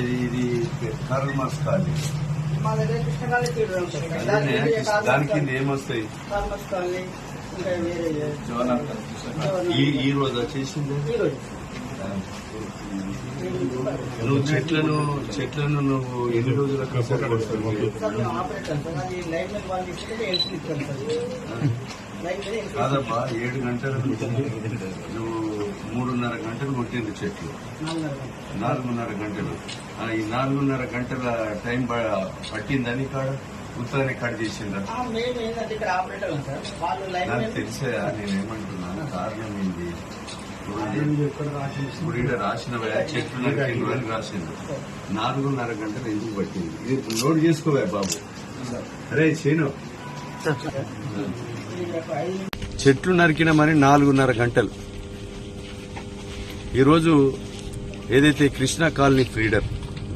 Okay Karl Marx college మా దగ్గర కృష్ణకాళి తీరు ఉంటుంది. ఇక్కడ. దాని అదే కింద కార్మల్ దాని కింద కాలనీ, ఏమొస్తాయి కార్మల్ కాలనీ, ఇంకా వేరే జవహర్ ఈ ఈ రోజు వచ్చేసింది? నువ్వు చెట్లను చెట్లను నువ్వు ఎన్ని రోజుల కాదబ్బా ఏడు గంటలు నువ్వు మూడున్నర గంటలు కొట్టింది చెట్లు. నాలుగున్నర గంటలు. ఆ, ఈ నాలుగున్నర గంటల టైం పట్టిందని కాడ? ఉత్తరాన్ని కట్ చేసిందా? నాకు తెలిసే నేనేమంటున్నాను కారణం ఏంది? ఇప్పుడు ఈడ రాసిన చెట్లు రాసిండు. నాలుగున్నర గంటలు ఎందుకు పట్టింది? ఇది నోట్ చేసుకోవా బాబు. అరే చేను చెట్లు నరికినామని నాలుగున్నర గంటలు. ఈరోజు ఏదైతే కృష్ణా కాలనీ ఫ్రీడర్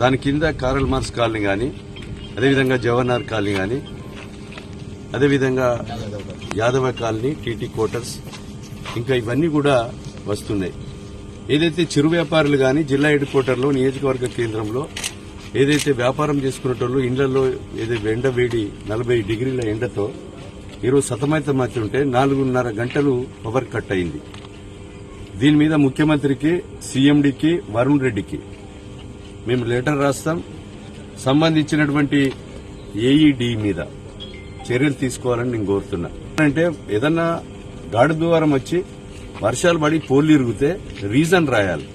దాని కింద కారల్ మార్క్స్ కాలనీ కానీ అదేవిధంగా జవహర్లాల్ కాలనీ కానీ అదేవిధంగా యాదవ కాలనీ టీటీ క్వార్టర్స్ ఇంకా ఇవన్నీ కూడా వస్తున్నాయి. ఏదైతే చిరు వ్యాపారులు కానీ జిల్లా హెడ్ క్వార్టర్లో నియోజకవర్గ కేంద్రంలో ఏదైతే వ్యాపారం చేసుకునేటోళ్ళు ఇండ్లలో ఏదైతే ఎండ వేడి నలభై డిగ్రీల ఎండతో ఈరోజు సతమైతమవుతుంటే నాలుగున్నర గంటలు పవర్ కట్ అయింది. దీని మీద ముఖ్యమంత్రికి సీఎండీకి వరుణ్ రెడ్డికి మేము లెటర్ రాస్తాం. సంబంధించినటువంటి ఏఈడి మీద చర్యలు తీసుకోవాలని నేను కోరుతున్నా. అంటే ఏదన్నా గాడి ద్వారం వచ్చి వర్షాలు పడి పోల్లు ఇరిగితే రీజన్ రాయాలి.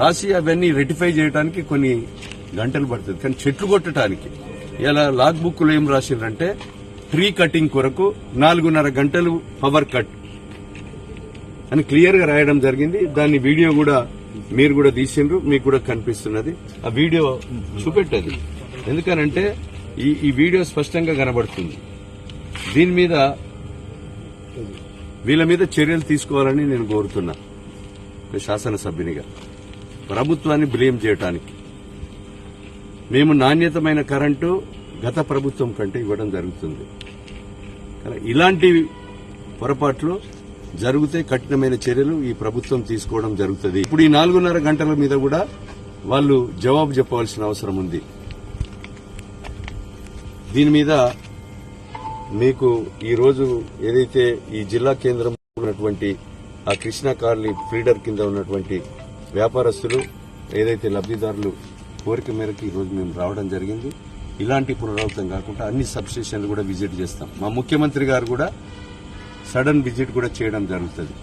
రాసి అవన్నీ రెటిఫై చేయడానికి కొన్ని గంటలు పడుతుంది. కానీ చెట్లు కొట్టడానికి ఇలా లాగ్ బుక్లో ఏం రాసిండ్రంటే ట్రీ కటింగ్ కొరకు నాలుగున్నర గంటలు పవర్ కట్ అని క్లియర్గా రాయడం జరిగింది. దాన్ని వీడియో కూడా మీరు కూడా తీసిండ్రు మీకు కూడా కనిపిస్తున్నది. ఆ వీడియో చూపెట్టది. ఎందుకనంటే ఈ ఈ వీడియో స్పష్టంగా కనబడుతుంది. దీని మీద వీళ్ళ మీద చర్యలు తీసుకోవాలని నేను కోరుతున్నా. శాసనసభ్యునిగా. ప్రభుత్వాన్ని బ్లేమ్ చేయటానికి. మేము నాణ్యతమైన కరెంటు గత ప్రభుత్వం కంటే ఇవ్వడం జరుగుతుంది. కానీ ఇలాంటి పొరపాట్లు జరిగితే కఠినమైన చర్యలు ఈ ప్రభుత్వం తీసుకోవడం జరుగుతుంది. ఇప్పుడు ఈ నాలుగున్నర గంటల మీద కూడా వాళ్ళు జవాబు చెప్పవలసిన అవసరం ఉంది. దీని మీద మీకు ఈరోజు ఏదైతే ఈ జిల్లా కేంద్రం ఉన్నటువంటి ఆ కృష్ణా కాలనీ ఫీడర్ కింద ఉన్నటువంటి వ్యాపారస్తులు ఏదైతే లబ్దిదారులు కోరిక మేరకు ఈ రోజు మేము రావడం జరిగింది. ఇలాంటి పునరావృతం కాకుండా అన్ని సబ్స్టేషన్లు కూడా విజిట్ చేస్తాం. మా ముఖ్యమంత్రి గారు కూడా సడన్ విజిట్ కూడా చేయడం జరుగుతుంది.